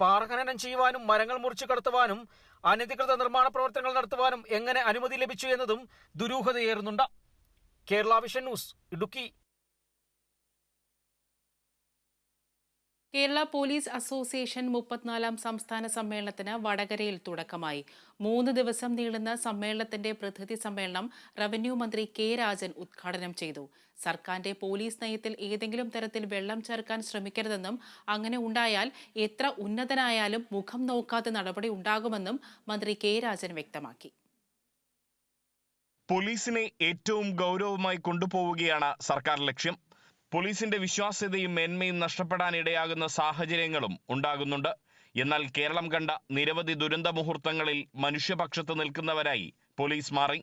പാറ ഖനനം ചെയ്യുവാനും മരങ്ങൾ മുറിച്ചു കടത്തുവാനും അനധികൃത നിർമ്മാണ പ്രവർത്തനങ്ങൾ നടത്തുവാനും എങ്ങനെ അനുമതി ലഭിച്ചു എന്നതും ദുരൂഹതയേറുന്നുണ്ട്. Kerala vision news Idukki. Kerala police association മുപ്പത്തിനാലാം സംസ്ഥാന സമ്മേളനത്തിന് വടകരയിൽ തുടക്കമായി. മൂന്ന് ദിവസം നീളുന്ന സമ്മേളനത്തിന്റെ പ്രതിനിധി സമ്മേളനം റവന്യൂ മന്ത്രി കെ രാജൻ ഉദ്ഘാടനം ചെയ്തു. സർക്കാരിന്റെ പോലീസ് നയത്തിൽ ഏതെങ്കിലും തരത്തിൽ വെള്ളം ചേർക്കാൻ ശ്രമിക്കരുതെന്നും അങ്ങനെ ഉണ്ടായാൽ എത്ര ഉന്നതനായാലും മുഖം നോക്കാതെ നടപടി ഉണ്ടാകുമെന്നും മന്ത്രി കെ രാജൻ വ്യക്തമാക്കി. പോലീസിനെ ഏറ്റവും ഗൗരവമായി കൊണ്ടുപോവുകയാണ് സർക്കാർ ലക്ഷ്യം. പോലീസിന്റെ വിശ്വാസ്യതയും മേന്മയും നഷ്ടപ്പെടാനിടയാകുന്ന സാഹചര്യങ്ങളും ഉണ്ടാകുന്നുണ്ട്. എന്നാൽ കേരളം കണ്ട നിരവധി ദുരന്ത മുഹൂർത്തങ്ങളിൽ മനുഷ്യപക്ഷത്ത് നിൽക്കുന്നവരായി പോലീസ് മാറി.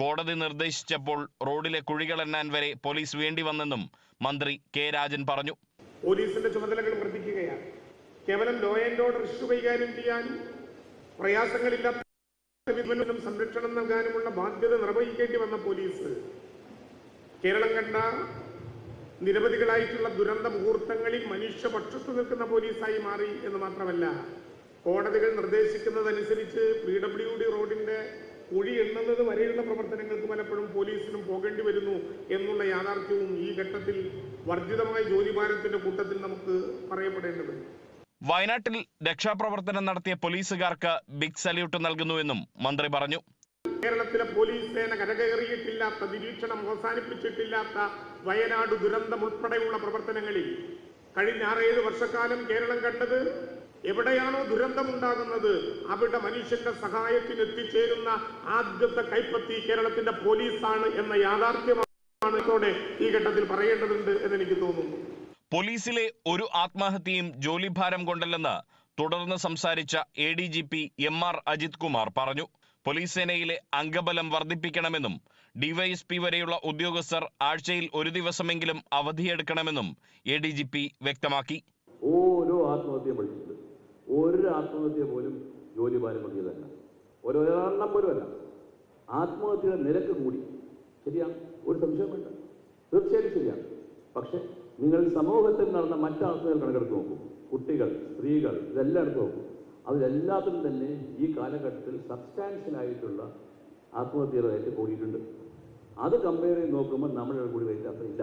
കോടതി നിർദ്ദേശിച്ചപ്പോൾ റോഡിലെ കുഴികളെണ്ണാൻ വരെ പോലീസ് വേണ്ടി വന്നെന്നും മന്ത്രി കെ രാജൻ പറഞ്ഞു. പോലീസിന്റെ ചുമതലകൾ വർദ്ധിക്കുകയാണ്. കേവലം ലോ ആൻഡ് ഓർഡർ ഇഷ്യൂ കൈകാര്യം ചെയ്യാനും പ്രയാസങ്ങളില്ലാത്ത സംരക്ഷണം നൽകാനുമുള്ള ബാധ്യത നിർവഹിക്കേണ്ടി വന്ന പോലീസ് കേരളം കണ്ട നിരവധികളായിട്ടുള്ള ദുരന്ത മുഹൂർത്തങ്ങളിൽ മനുഷ്യപക്ഷത്ത് നിൽക്കുന്ന പോലീസായി മാറി എന്ന് മാത്രമല്ല കോടതികൾ നിർദ്ദേശിക്കുന്നതനുസരിച്ച് പി ഡബ്ല്യു ഡി റോഡിന്റെ കുഴി എണ്ണുന്നത് വരെയുള്ള പ്രവർത്തനങ്ങൾക്ക് പലപ്പോഴും പോലീസിനും പോകേണ്ടി വരുന്നു എന്നുള്ള യാഥാർത്ഥ്യവും ഈ ഘട്ടത്തിൽ വർദ്ധിതമായ ജോലിഭാരത്തിന്റെ കൂട്ടത്തിൽ നമുക്ക് പറയപ്പെടേണ്ടതുണ്ട്. വയനാട്ടിൽ രക്ഷാപ്രവർത്തനം നടത്തിയ പോലീസുകാർക്ക് ബിഗ് സല്യൂട്ട് നൽകുന്നുവെന്നും മന്ത്രി പറഞ്ഞു. കേരളത്തിലെ പോലീസ് സേന കരകയറിയിട്ടില്ലാത്ത നിരീക്ഷണം അവസാനിപ്പിച്ചിട്ടില്ലാത്ത വയനാട് ദുരന്തം ഉൾപ്പെടെയുള്ള പ്രവർത്തനങ്ങളിൽ കഴിഞ്ഞ ആറേഴ് വർഷക്കാലം കേരളം കണ്ടത് എവിടെയാണോ ദുരന്തമുണ്ടാകുന്നത് അവിടെ മനുഷ്യന്റെ സഹായത്തിന് എത്തിച്ചേരുന്ന ആദ്യത്തെ കൈപ്പത്തി കേരളത്തിന്റെ പോലീസാണ് എന്ന യാഥാർത്ഥ്യമാണ് ഈ ഘട്ടത്തിൽ പറയേണ്ടതുണ്ട് എന്ന് എനിക്ക് തോന്നുന്നു. പോലീസിലെ ഒരു ആത്മഹത്യയും ജോലിഭാരം കൊണ്ടല്ലെന്ന് തുടർന്ന് സംസാരിച്ച A D G P M R Ajith Kumar പറഞ്ഞു. പോലീസ് സേനയിലെ അംഗബലം വർദ്ധിപ്പിക്കണമെന്നും ഡിവൈഎസ്പി വരെയുള്ള ഉദ്യോഗസ്ഥർ ആഴ്ചയിൽ ഒരു ദിവസമെങ്കിലും അവധിയെടുക്കണമെന്നും എ ഡി ജി പി വ്യക്തമാക്കി. ഓരോ ആത്മഹത്യ ഒരു ആത്മഹത്യ പോലും ജോലി ഭാരം പറ്റിയതല്ല ഓരോരെണ്ണം പോലും അല്ല. ആത്മഹത്യയുടെ നിരക്ക് കൂടി. ശരിയാണ് ഒരു സംശയം വേണ്ട. തീർച്ചയായിട്ടും ശരിയാണ് പക്ഷെ നിങ്ങൾ സമൂഹത്തിൽ നടന്ന മറ്റു ആത്മഹത്യകൾ കണക്കെടുത്ത് നോക്കൂ. കുട്ടികൾ സ്ത്രീകൾ ഇതെല്ലാം എടുത്ത് നോക്കൂ. അതിലെല്ലാത്തിലും തന്നെ ഈ കാലഘട്ടത്തിൽ ആത്മഹത്യയുടെ റേറ്റ് കൂടിയിട്ടുണ്ട്. അത് കമ്പയർ ചെയ്ത് നോക്കുമ്പോൾ നമ്മളുടെ കൂടി വരില്ലാത്ത ഇല്ല.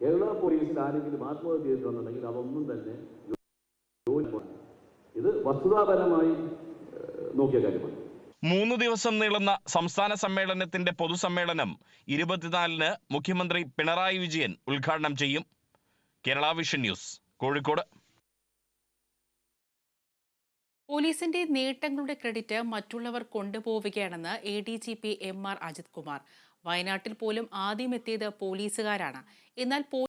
കേരള പോലീസിൽ ആരെങ്കിലും ആത്മഹത്യ ചെയ്തിട്ടുണ്ടെങ്കിൽ അതൊന്നും തന്നെ ഇത് വസ്തുതാപരമായി നോക്കിയ കാര്യമാണ്. മൂന്ന് ദിവസം നീളുന്ന സംസ്ഥാന സമ്മേളനത്തിന്റെ പൊതുസമ്മേളനം ഇരുപത്തിനാലിന് മുഖ്യമന്ത്രി പിണറായി വിജയൻ ഉദ്ഘാടനം ചെയ്യും. Kerala vision news Kozhikode. പോലീസിന്റെ നേട്ടങ്ങളുടെ ക്രെഡിറ്റ് മറ്റുള്ളവർ കൊണ്ടുപോവുകയാണെന്ന് A D G P M R Ajith Kumar. വയനാട്ടിൽ പോലും ആദ്യം എത്തിയത് പോലീസുകാരാണ്. എന്നാൽ